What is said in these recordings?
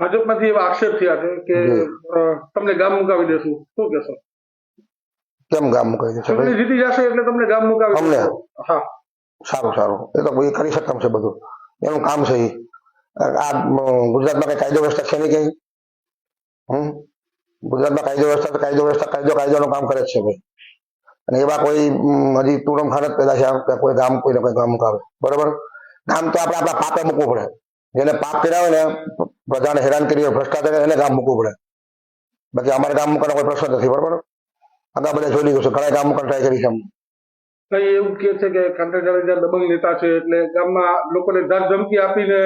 ભાજપમાંથી એવા આક્ષેપ થયા છે કે તમને ગામ મુકાવી દેશું. શું કહેશો? કેમ ગામ મુકાવી દે છે ચૂંટણી જીતી જશે એટલે તમને ગામ મુકાવી અમને? હા. સારું સારું. એ તો કોઈ કરી શકતા છે બધું. એનું કામ છે. આ ગુજરાતમાં કઈ કાયદો વ્યવસ્થા છે નહીં કઈ હમ? ગુજરાતમાં કાયદો વ્યવસ્થા કાયદો વ્યવસ્થા કાયદો કાયદાનું કામ કરે જ છે ભાઈ. અને એવા કોઈ હજી તુરમ ખાન જ પેદા છે કોઈ ગામ કોઈને કોઈ ગામ મુકાવે. બરોબર? ગામ તો આપણે આપણા પાપે મૂકવું પડે. જેને પાપ કર્યા હોય ને પ્રજાને હેરાન કરી ભ્રષ્ટાચાર એને ગામ મૂકવું પડે. બાકી અમારે ગામ મૂકવાનો કોઈ પ્રશ્ન નથી બરોબર? આગળ બધા જોઈ લીધું છે ઘણા ગામ મૂકવાની ટ્રાય કરી છે. કઈ એવું કે છે કે કાંતા જાડેજા દબંગ નેતા છે એટલે ગામમાં લોકોને ધાક ધમકી આપીને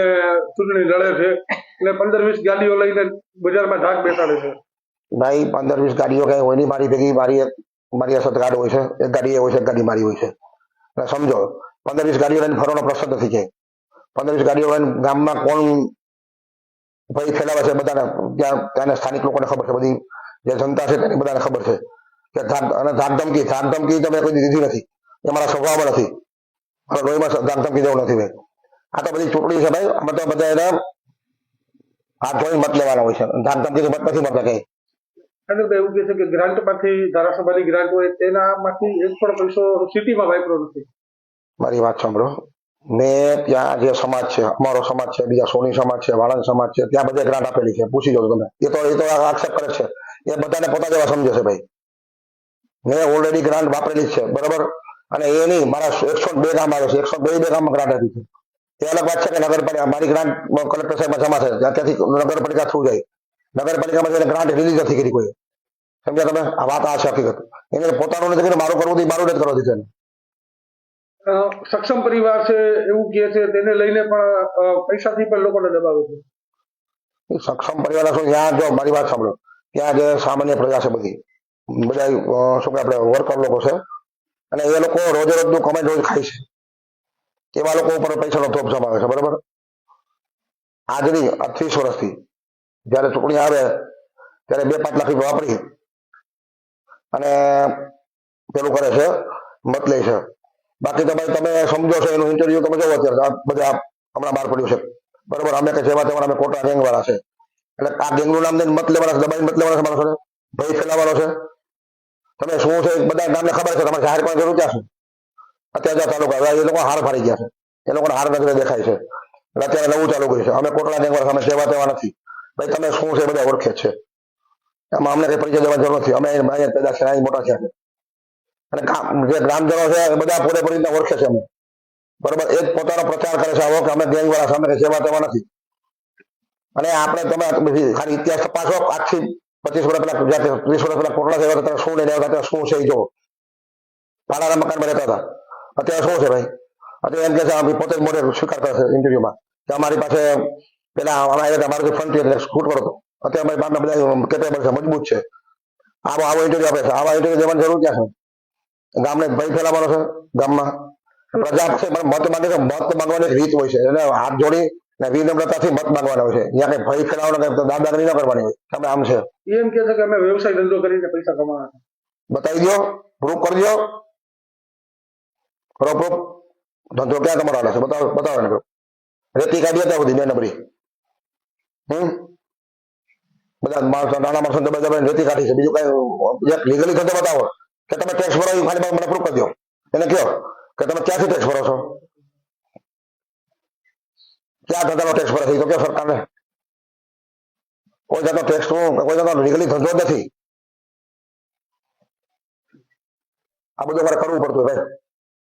ચૂંટણી લડે છે એટલે પંદર વીસ ગાડીઓ લઈને બજારમાં ધાક બેસાડે છે. ભાઈ પંદર વીસ ગાડીઓ કઈ હોય નહીં મારી ભેગી મારી મારી અસત ગાડી હોય છે એક ગાડી એ હોય છે એક ગાડી મારી હોય છે. એટલે સમજો પંદર વીસ ગાડીઓ લઈને ફરવાનો પ્રશ્ન નથી કે પંદર વીસ ગાડીઓ ગામમાં કોણ ભાઈ ફેલાવે છે બધાને ત્યાં ત્યાંના સ્થાનિક લોકોને ખબર છે. બધી જે જનતા છે તેની બધાને ખબર છે કે અને ધાક ધમકી ધાક ધમકી તો મેં કોઈ દીધી નથી. એ મારા સ્વભાવમાં નથી. મારા લોહીમાં ધાક ધમકી નથી ભાઈ. આ તો બધી ચૂંટણી છે ભાઈ. અમે તો બધા એને હાથ ધોઈ મત લેવાના હોય છે. ધાક તો મત નથી મળતા કઈ અને એવું કહે છે કે ગ્રાન્ટમાંથી ધારાસભાની ગ્રાન્ટ હોય તેનામાંથી એક પણ પૈસો સિટીમાં વાપરો નથી. મારી વાત સાંભળો. મેં ત્યાં જે સમાજ છે, અમારો સમાજ છે, બીજા સોની સમાજ છે, વાળંદ સમાજ છે, ત્યાં બધે ગ્રાન્ટ આપેલી છે. પૂછી જાઓ તમે. એ તો એ તો આક્ષેપ કરે છે. એ બધાને પોતા જેવા સમજે છે ભાઈ. મેં ઓલરેડી ગ્રાન્ટ વાપરેલી છે, બરોબર? અને એ નહીં, મારા એકસો બે ગામ આવે છે. એકસો બે બે ગામમાં ગ્રાન્ટ આપી છે. એ અલગ વાત છે કે નગરપાલિકા, મારી ગ્રાન્ટ કલેક્ટર સાહેબમાં જમા થાય. ત્યાં ત્યાંથી નગરપાલિકા થ્રુ જાય. નગરપાલિકામાં જઈને ગ્રાન્ટ રિલીઝ નથી કરી કોઈ. સમજ્યા તમે? આ વાત આ છે હકીકત. એને પોતાનું નથી કર્યું, મારું કરવું મારું નથી કરવા દીધું સક્ષમ પરિવાર છે એવું કહે છે, તેને લઈને પણ પૈસાથી પણ લોકોને દબાવે છે. સક્ષમ પરિવાર શું ત્યાં જો મારી વાત સાંભળો, ત્યાં જે સામાન્ય પ્રજા છે બધી, બધા શું કે આપણે વર્કર લોકો છે, અને એ લોકો રોજે રોજનું કમાઈ રોજ ખાય છે. એવા લોકો ઉપર પૈસાનો ધોપ જમાવે છે, બરાબર? આજની ત્રીસ વર્ષથી, જયારે ચૂંટણી આવે, ત્યારે બે પાંચ લાખ રૂપિયા વાપરી, અને પેલું કરે છે, મત લે છે. બાકી તમે તમે સમજો છો, એનું ઇન્ટરવ્યુ તમે જોવો અત્યારે. બધા હમણાં બહાર પડ્યું છે. બરોબર, અમે કે જેવા તેવા અમે કોટા ગેંગ વાળા છે. એટલે આ ગેંગનું નામ દઈને મત લેવાના દબાઈ મત લેવાના માણસોને. ભય ફેલાવાનો છે. તમે શું છે બધા નામને ખબર છે, તમારે જાહેર કરવાની જરૂર ક્યાં છે? અત્યારે તાલુકા એ લોકો હાર ફાડી ગયા છે. એ લોકોને હાર નજરે દેખાય છે. એટલે અત્યારે નવું ચાલુ કર્યું છે. અમે કોટડા ગેંગ વાળા અમે સેવા તેવા નથી. ભાઈ, તમે શું છે બધા ઓળખે છે. એમાં અમને કઈ પરિચય દેવાની જરૂર નથી. અમે અહીંયા પેદા છે, અહીં મોટા છે. અને જે ગ્રામજનો છે, એ બધા પૂરેપૂરી રીતના ઓળખે છે અમે બરોબર? એક પોતાનો પ્રચાર કરે છે. આવો કે અમે ગેંગ વાળા સામે સેવા તેવા નથી. અને આપણે તમે ખાલી ઇતિહાસ તપાસો આજથી પચીસ વર્ષ પહેલા ગુજરાત ત્રીસ વર્ષ પહેલા કોટડા થયા હતા શું લઈ આવ્યા હતા? શું છે એ જોવો? ભાડાના મકાનમાં રહેતા હતા. અત્યારે શું છે ભાઈ? અત્યારે એમ કે છે પોતે જ મોઢે સ્વીકાર કરે છે ઇન્ટરવ્યુમાં. કે અમારી પાસે પેલા અમારે અમારું ફંડ એટલે સ્કૂટ કરતો અત્યારે અમારી પાસે બધા કેપેબલ છે, મજબૂત છે. આવો આવો ઇન્ટરવ્યુ આપે છે. આવા ઇન્ટરવ્યુ દેવાની જરૂર ક્યાં છે? ગામને ભય ફેલાવવાનો છે ગામમાં. પ્રજા છે પણ મત માંગે છે મત માંગવાની રીત હોય છે. એને હાથ જોડી ને વિનમ્રતાથી મત માંગવાના હોય છે. ત્યાં કઈ ભય ફેલાવવાનો કઈ દાદાગીરી ન કરવાની તમે આમ છે. એમ કે છે કે અમે વ્યવસાય ધંધો કરીને પૈસા કમાવાના. બતાવી દો પ્રૂફ કરી દો કરો પ્રૂફ. ધંધો ક્યાં તમારો છે? બતાવો બતાવો ને રેતી કાઢી હતા બધી બે નંબરી હમ? બધા માણસો નાના માણસો દબાઈ દબાઈ રેતી કાઢી છે. બીજું કઈ લીગલી ધંધો બતાવો. કે તમે ટેક્સ ભરો એ ખાલી મને પ્રૂફ કરી દો. એને કયો કે તમે ક્યાંથી ટેક્સ ભરો છો? ક્યાં ધંધાનો ટેક્સ ભરે છે? તો કયો સરકારને. કોઈ જાતનો ટેક્સ કોઈ જાતનો લીગલી ધંધો નથી. આ બધું અમારે કરવું પડતું ભાઈ.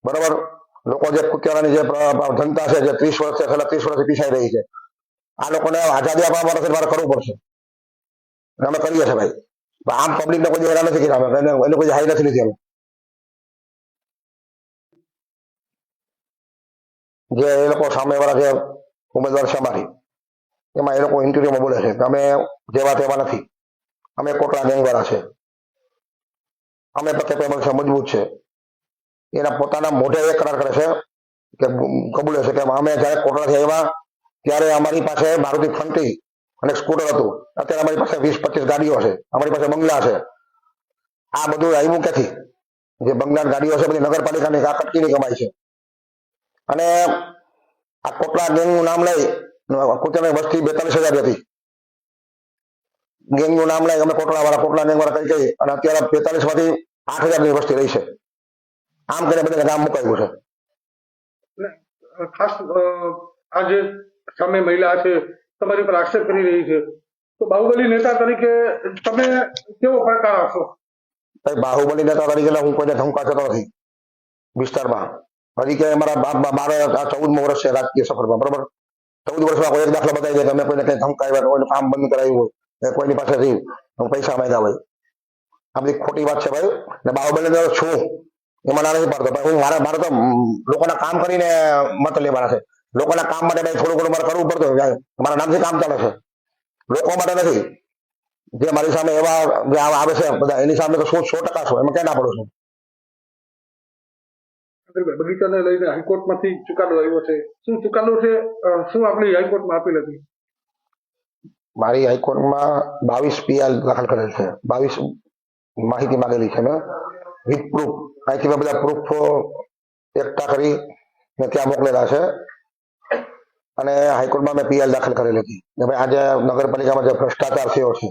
બરાબર? લોકો જે કુત્યારાની જે જનતા છે, જે ત્રીસ વર્ષ છેલ્લા ત્રીસ વર્ષથી પીસાઈ રહી છે. આ લોકોને આઝાદી આપવા માટે મારે કરવું પડશે. અમે કરીએ છીએ ભાઈ. આમ પબ્લિક ને કોઈ હેરાન નથી કર્યા અમે. એને કોઈ હાઈ નથી લીધી અમે. જે એ લોકો સામે વાળા જે ઉમેદવાર છે અમારી, એમાં એ લોકો ઇન્ટરવ્યુમાં બોલે છે કે અમે જેવા તેવા નથી. અમે કોટડા ગેંગ વાળા છે. અમે પતે કેપેબલ છે, મજબૂત છે. એના પોતાના મોઢે એ કરાર કરે છે કે કબૂલે છે કે અમે જયારે કોટડાથી આવ્યા, ત્યારે અમારી પાસે મારુતિ ફંટી અને સ્કૂટર હતું. અત્યારે અમારી પાસે વીસ, પચીસ ગાડીઓ છે. અમારી પાસે બંગલા છે. આ બધું આવ્યું ક્યાંથી? જે બંગલા ગાડીઓ છે, બધી નગરપાલિકાની આ કટકીની કમાઈ છે. અને આ કોટલા ગેંગનું નામ લઈ, કુતરાની વસ્તી બેતાલીસ હજાર હતી. ગેંગનું નામ લઈ અમે કોટલા વાળા કોટલા ગેંગ વાળા કઈ કઈ અને અત્યારે બેતાલીસમાંથી આઠ હજારની વસ્તી રહી છે. આમ કરીને બધાને ગામ મુકાયું છે. ખાસ આજે સામે મહિલા છે તમારી ઉપર આક્ષેપ કરી રહી છે. તો બાહુબલી નેતા તરીકે તમે કેવો પડકાર આપશો? બાહુબલી નેતા તરીકે હું કોઈને ઠમકાતો નથી વિસ્તારમાં. હજી કે મારા મારે ચૌદમું વર્ષ છે રાજકીય સફરમાં, બરોબર? ચૌદ વર્ષમાં કોઈ એક દાખલો બતાવી દે અમે કોઈને કઈ ધમકાવ્યા, કોઈને કામ બંધ કરાવ્યું હોય કોઈની પાસે પાસેથી પૈસા માંગ્યા હોય. આ બધી ખોટી વાત છે ભાઈ. ને બાહુબલી છું. એમાં ના નથી પાડતો. હું મારે મારે તો લોકોના કામ કરીને મત લેવાના છે. લોકોના કામ માટે ભાઈ થોડું ઘણું મારે કરવું પડતું. મારા નામથી કામ ચાલે છે. લોકો માટે નથી. જે મારી સામે એવા જે આવે છે બધા એની સામે તો સો સો ટકા છું એમાં ક્યાં ના પડું છું? બગીચાને લઈને હાઈકોર્ટમાંથી ચુકાદો આવ્યો છે. શું ચુકાદો છે? શું આપણી હાઈકોર્ટમાં આપેલ હતી? મારી હાઈકોર્ટમાં બાવીસ પીઆર દાખલ કરેલ છે. બાવીસ માહિતી માંગેલી છે મેં. With proof. અહીંથી મેં બધા પ્રૂફ એકઠા કરી ને ત્યાં મોકલેલા છે. અને હાઈકોર્ટમાં મેં પીએલ દાખલ કરેલી હતી. કે ભાઈ આજે નગરપાલિકામાં જે ભ્રષ્ટાચાર થયો છે,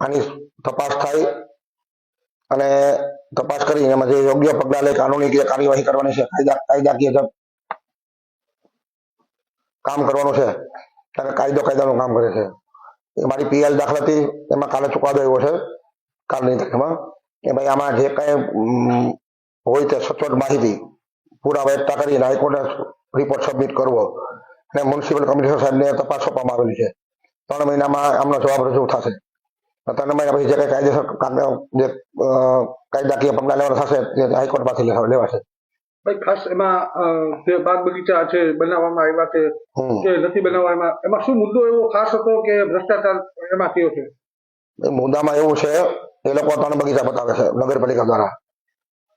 આની તપાસ થાય અને તપાસ કરી એમાં જે યોગ્ય પગલાં લે, કાનૂની જે કાર્યવાહી કરવાની છે, કાયદા, કાયદાકીય કામ કરવાનું છે ત્યારે કાયદો કાયદાનું કામ કરે છે. એ મારી પીએલ દાખલ હતી, એમાં કાલે ચુકાદો આવ્યો છે, કાલની તારીખમાં. કે ભાઈ આમાં જે કાંઈ હોય તે સચોટ માહિતી પુરાવા એકઠા કરીને હાઈકોર્ટે રિપોર્ટ સબમિટ કરવો. અને મ્યુનિસિપલ કમિશનર સાહેબને તપાસ સોંપવામાં આવેલી છે. ત્રણ મહિનામાં આમનો જવાબ રજૂ થશે. ત્રણ મહિના પછી જે કઈ કાયદેસર જે કાયદાકીય પગલાં લેવાના થશે તે હાઈકોર્ટ લેવા- લેવાશે. ભાઈ ખાસ એમાં જે બાગ બગીચા છે બનાવવામાં આવ્યા છે કે નથી બનાવવામાં એમાં શું મુદ્દો એવો ખાસ હતો કે ભ્રષ્ટાચાર એમાં થયો છે? મુદ્દામાં એવું છે એ લોકો ત્રણ બગીચા બતાવે છે નગરપાલિકા દ્વારા.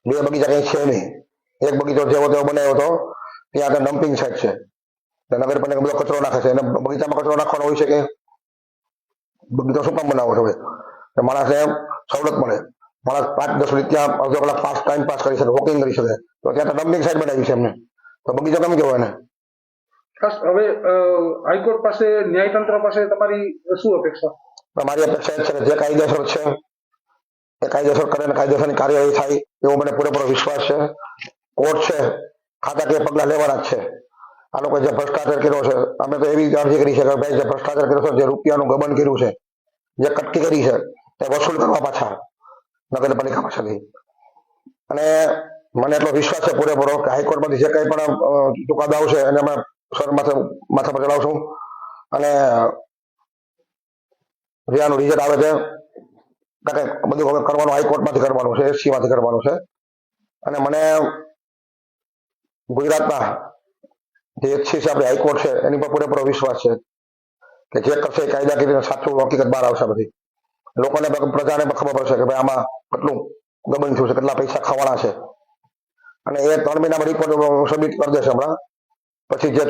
બે બગીચા કઈ છે નહીં. એક બગીચો જેવો તેવો બનાવ્યો હતો ત્યાં આગળ ડમ્પિંગ સાઇટ છે. નગરપાલિકા બધો કચરો નાખે છે. એને બગીચામાં કચરો નાખવાનો હોય છે કે? બગીચો શું કામ બનાવો છો ભાઈ? માણસને સવલત મળે. માણસ પાંચ દસ મિનિટ ત્યાં અડધો કલાક પાસ ટાઈમ પાસ કરી શકે વોકિંગ કરી શકે. તો ત્યાં તો ડમ્પિંગ સાઇટ બનાવી છે એમને. તો બગીચો કેમ કહેવાય એને? ખાસ હવે હાઈકોર્ટ પાસે ન્યાયતંત્ર પાસે તમારી શું અપેક્ષા? તમારી મારી અપેક્ષા એ છે કે જે કાયદેસર છે એ કાયદેસર કરે અને કાયદેસરની કાર્યવાહી થાય એવો મને પૂરેપૂરો વિશ્વાસ છે. કોર્ટ છે ખાતાકીય પગલા લેવાના જ છે. આ લોકો જે ભ્રષ્ટાચાર કર્યો છે, અમે તો એવી અરજી કરી છે કે ભાઈ જે ભ્રષ્ટાચાર કર્યો છે, જે રૂપિયાનું ગબન કર્યું છે, જે કટકી કરી છે, તે વસૂલ કરવા પાછા નગરપાલિકા પાસેથી. અને મને એટલો વિશ્વાસ છે પૂરેપૂરો કે હાઈકોર્ટમાંથી જે કંઈ પણ ચુકાદા આવશે એને અમે સર માથે માથા પર ચડાવશું. અને જે રિઝલ્ટ આવે છે કારણ કે બધું હવે કરવાનું હાઈકોર્ટમાંથી કરવાનું છે, એસસીમાંથી કરવાનું છે. અને મને ગુજરાતના જે એસસી છે આપણે હાઈકોર્ટ છે, એની પર પૂરેપૂરો વિશ્વાસ છે કે જે કરશે કાયદાકીય સાચું હકીકત બહાર આવશે બધી. લોકોને પ્રજાને પણ ખબર પડશે કે ભાઈ આમાં કેટલું ગબન થયું છે, કેટલા પૈસા ખાવાના છે. અને એ ત્રણ મહિનામાં રિપોર્ટ સબમિટ કરી દેશે હમણાં. પછી જે